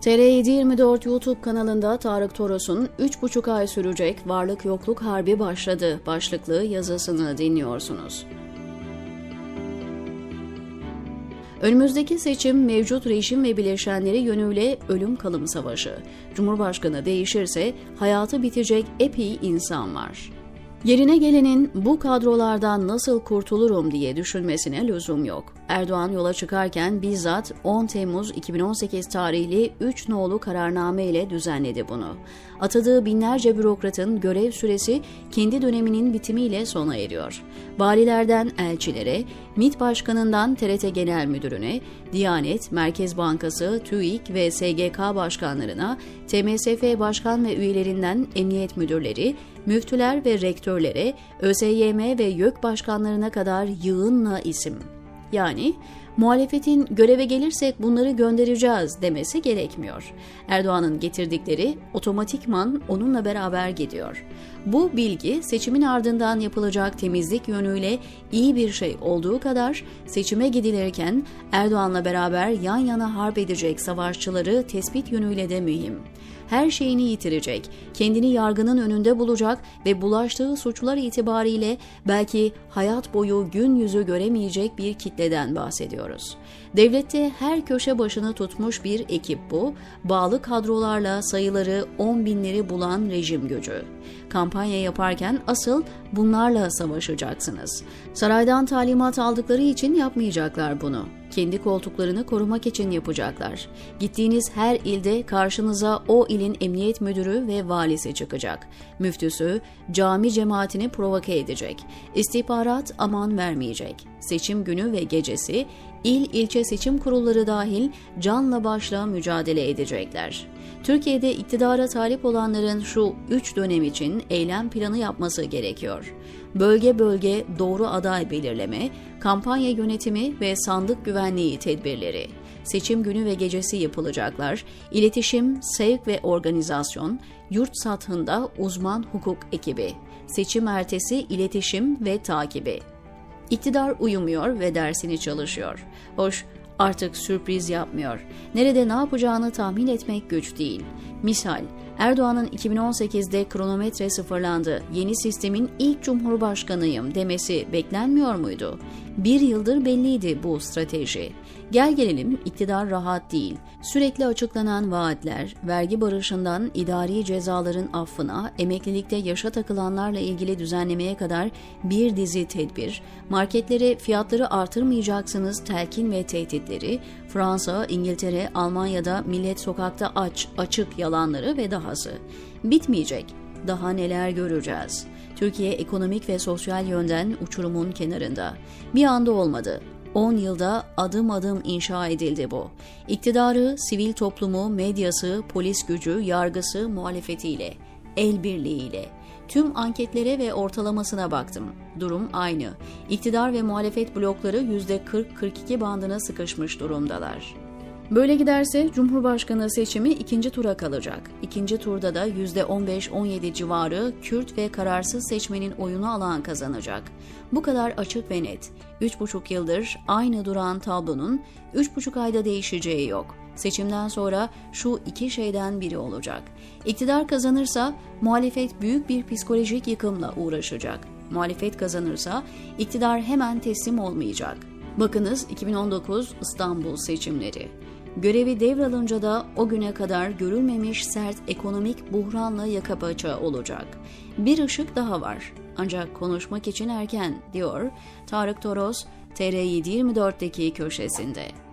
TR724 YouTube kanalında Tarık Toros'un 3,5 ay sürecek varlık yokluk harbi başladı başlıklı yazısını dinliyorsunuz. Önümüzdeki seçim mevcut rejim ve bileşenleri yönüyle ölüm kalım savaşı. Cumhurbaşkanı değişirse hayatı bitecek epey insan var. Yerine gelenin bu kadrolardan nasıl kurtulurum diye düşünmesine lüzum yok. Erdoğan yola çıkarken bizzat 10 Temmuz 2018 tarihli 3 nolu kararname ile düzenledi bunu. Atadığı binlerce bürokratın görev süresi kendi döneminin bitimiyle sona eriyor. Valilerden elçilere, MİT Başkanı'ndan TRT Genel Müdürüne, Diyanet, Merkez Bankası, TÜİK ve SGK başkanlarına, TMSF başkan ve üyelerinden emniyet müdürleri, müftüler ve rektörlere, ÖSYM ve YÖK başkanlarına kadar yığınla isim. Yani muhalefetin göreve gelirsek bunları göndereceğiz demesi gerekmiyor. Erdoğan'ın getirdikleri otomatikman onunla beraber gidiyor. Bu bilgi seçimin ardından yapılacak temizlik yönüyle iyi bir şey olduğu kadar seçime gidilirken Erdoğan'la beraber yan yana harp edecek savaşçıları tespit yönüyle de mühim her şeyini yitirecek, kendini yargının önünde bulacak ve bulaştığı suçlar itibariyle belki hayat boyu gün yüzü göremeyecek bir kitleden bahsediyoruz. Devlette her köşe başını tutmuş bir ekip bu, bağlı kadrolarla sayıları 10 binleri bulan rejim gücü. Kampanya yaparken asıl bunlarla savaşacaksınız. Saraydan talimat aldıkları için yapmayacaklar bunu kendi koltuklarını korumak için yapacaklar. Gittiğiniz her ilde karşınıza o ilin emniyet müdürü ve valisi çıkacak. Müftüsü cami cemaatini provoke edecek. İstihbarat aman vermeyecek. Seçim günü ve gecesi il ilçe seçim kurulları dahil canla başla mücadele edecekler. Türkiye'de iktidara talip olanların şu üç dönem için eylem planı yapması gerekiyor. Bölge bölge doğru aday belirleme, kampanya yönetimi ve sandık güvenliği tedbirleri. Seçim günü ve gecesi yapılacaklar. İletişim, sevk ve organizasyon, yurt sathında uzman hukuk ekibi. Seçim ertesi iletişim ve takibi. İktidar uyumuyor ve dersini çalışıyor. Hoş, artık sürpriz yapmıyor. Nerede ne yapacağını tahmin etmek güç değil. Misal, Erdoğan'ın 2018'de kronometre sıfırlandı, yeni sistemin ilk cumhurbaşkanıyım demesi beklenmiyor muydu? Bir yıldır belliydi bu strateji. Gel gelelim iktidar rahat değil. Sürekli açıklanan vaatler, vergi barışından idari cezaların affına, emeklilikte yaşa takılanlarla ilgili düzenlemeye kadar bir dizi tedbir, marketlere fiyatları artırmayacaksınız telkin ve tehditleri, Fransa, İngiltere, Almanya'da millet sokakta aç, açık yalanları ve dahası. Bitmeyecek. Daha neler göreceğiz? Türkiye ekonomik ve sosyal yönden uçurumun kenarında. Bir anda olmadı. 10 yılda adım adım inşa edildi bu. İktidarı, sivil toplumu, medyası, polis gücü, yargısı, muhalefetiyle, el birliğiyle. Tüm anketlere ve ortalamasına baktım. Durum aynı. İktidar ve muhalefet blokları %40-42 bandına sıkışmış durumdalar. Böyle giderse Cumhurbaşkanı seçimi ikinci tura kalacak. İkinci turda da %15-17 civarı Kürt ve kararsız seçmenin oyunu alan kazanacak. Bu kadar açık ve net. 3,5 yıldır aynı duran tablonun 3,5 ayda değişeceği yok. Seçimden sonra şu iki şeyden biri olacak. İktidar kazanırsa muhalefet büyük bir psikolojik yıkımla uğraşacak. Muhalefet kazanırsa iktidar hemen teslim olmayacak. Bakınız 2019 İstanbul seçimleri. Görevi devralınca da o güne kadar görülmemiş sert ekonomik buhranla yaka paça olacak. Bir ışık daha var. Ancak konuşmak için erken, diyor Tarık Toros, TR724'deki köşesinde.